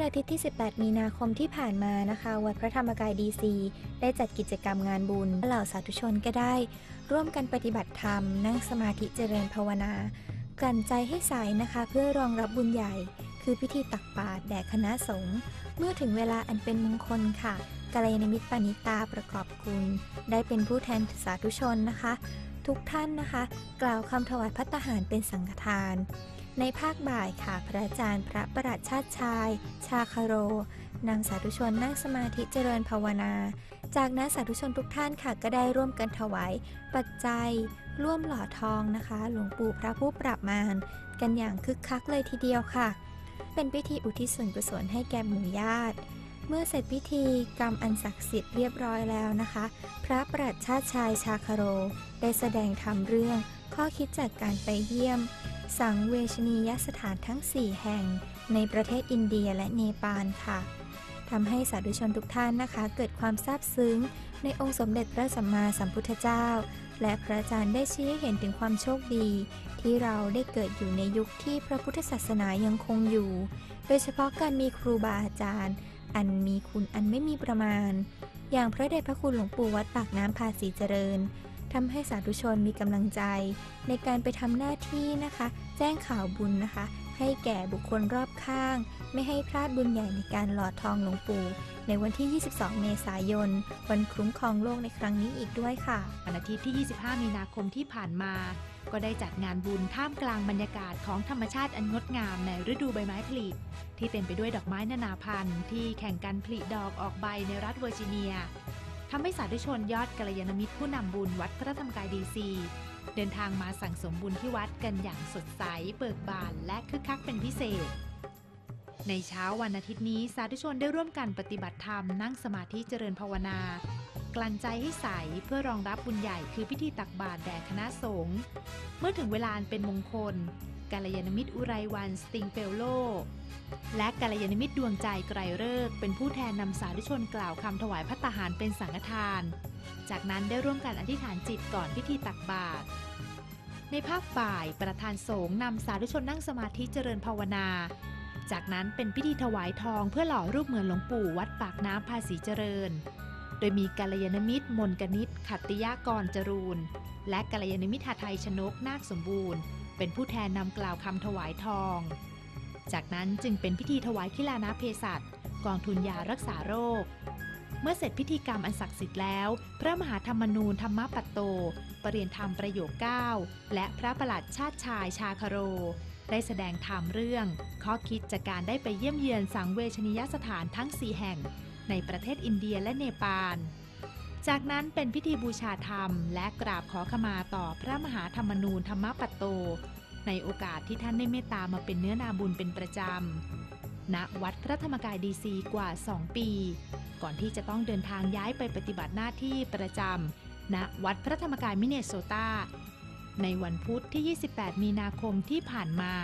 วันอาทิตย์ที่ 18 มีนาคมที่ผ่านมานะคะ วัดพระธรรมกายดีซีได้จัดกิจกรรมงานบุญเหล่าสาธุชนก็ได้ ร่วมกันปฏิบัติธรรม นั่งสมาธิเจริญภาวนา กลั่นใจให้ใสนะคะ เพื่อรองรับบุญใหญ่ คือพิธีตักบาตรแด่คณะสงฆ์เมื่อถึงเวลาอันเป็นมงคลค่ะกัลยาณมิตรปณิตาประกอบคุณ ได้เป็นผู้แทนสาธุชนนะคะ ทุกท่านนะคะ กล่าวคำถวายพัตตาหารเป็นสังฆทาน ในภาคบ่ายค่ะ พระอาจารย์พระประหลัดชาติชาย ชาคาโรนำสาธุชนนั่งสมาธิเจริญภาวนา จากนั้นสาธุชนทุกท่านค่ะก็ได้ร่วมกันถวาย ปัจจัย ร่วมหล่อทองนะคะ หลวงปู่พระผู้ปราบมารกันอย่างคึกคักเลยทีเดียวค่ะ เป็นพิธีอุทิศส่วนกุศลให้แก่หมู่ญาติ เมื่อเสร็จพิธีกรรมอันศักดิ์สิทธิ์เรียบร้อยแล้วนะคะ พระประหลัดชาติชายชาคาโร ได้แสดงธรรมเรื่อง ข้อคิดจากการไปเยี่ยม สังเวชนียสถานทั้ง 4 แห่งในประเทศอินเดียและเนปาลค่ะทำให้สาธุชนทุกท่านนะคะ เกิดความซาบซึ้ง ในองค์สมเด็จพระสัมมาสัมพุทธเจ้า และพระอาจารย์ได้ชี้ให้เห็นถึงความโชคดี ที่เราได้เกิดอยู่ในยุคที่พระพุทธศาสนายังคงอยู่ โดยเฉพาะการมีครูบาอาจารย์ อันมีคุณอันไม่มีประมาณ อย่างพระเดชพระคุณหลวงปู่วัดปากน้ำภาษีเจริญ ทำให้สาธุชนมีกำลังใจ ในการไปทำหน้าที่นะคะ แจ้งข่าวบุญนะคะ ให้แก่บุคคลรอบข้าง ไม่ให้พลาดบุญใหญ่ในการหลอดทองหลวงปู่ ในวันที่ 22 เมษายน วันคุ้มครองโลกในครั้งนี้อีกด้วยค่ะวันอาทิตย์ที่ 25 มีนาคมที่ผ่านมา ก็ได้จัดงานบุญท่ามกลางบรรยากาศของธรรมชาติอันงดงามในฤดูใบไม้ผลิที่เต็มไปด้วยดอกไม้นานาพันธุ์ที่แข่งกันผลิดอกออกใบในรัฐเวอร์จิเนีย ทำให้สาธุชนยอดกัลยาณมิตรผู้นำบุญวัดพระธรรมกายดีซีเดินทางมาสั่งสมบุญที่วัดกันอย่างสดใสเบิกบานและคึกคักเป็นพิเศษ ในเช้าวันอาทิตย์นี้สาธุชนได้ร่วมกันปฏิบัติธรรมนั่งสมาธิเจริญภาวนา กลั่นใจให้ใสเพื่อรองรับบุญใหญ่คือพิธีตักบาตรแด่คณะสงฆ์เมื่อถึงเวลาเป็นมงคลกาลยานมิตรอุไรวันสติงเปโลและกาลยานมิตรดวงใจไกรเลิกเป็นผู้แทนนำสาธุชนกล่าวคำถวายพัตตาหารเป็นสังฆทาน จากนั้นได้ร่วมกันอธิษฐานจิตก่อนพิธีตักบาตรในภาคบ่ายประธานสงฆ์นำสาธุชนนั่งสมาธิเจริญภาวนา จากนั้นเป็นพิธีถวายทองเพื่อหล่อรูปเหมือนหลวงปู่วัดปากน้ำภาษีเจริญ โดยมีกัลยาณมิตรมนกนิษฐ์ขัตติยากรจรูน และกัลยาณมิตรหาไทยชนกนาคสมบูรณ์ เป็นผู้แทนนำกล่าวคำถวายทอง จากนั้นจึงเป็นพิธีถวายคิลานะเพศัตกองทุนยารักษาโรค เมื่อเสร็จพิธีกรรมอันศักดิ์สิทธิ์แล้ว พระมหาธรรมนูญธรรมปัตโตปรริยนธรรมประโยค 9 และพระประหลัดชาติชายชาคาโร ได้แสดงธรรมเรื่อง ข้อคิดจากการได้ไปเยี่ยมเยือนสังเวชนียสถานทั้ง 4 แห่ง ในประเทศอินเดียและเนปาล จากนั้นเป็นพิธีบูชาธรรม และกราบขอขมาต่อพระมหาธรรมนูญธรรมปัตโต ในโอกาสที่ท่านได้เมตตามาเป็นเนื้อนาบุญเป็นประจำณวัดพระธรรมกายดีซีกว่า 2 ปี ก่อนที่จะต้องเดินทางย้ายไปปฏิบัติหน้าที่ประจำณวัดพระธรรมกายมิเนโซตาในวันพุธที่ 28 มีนาคมที่ผ่านมา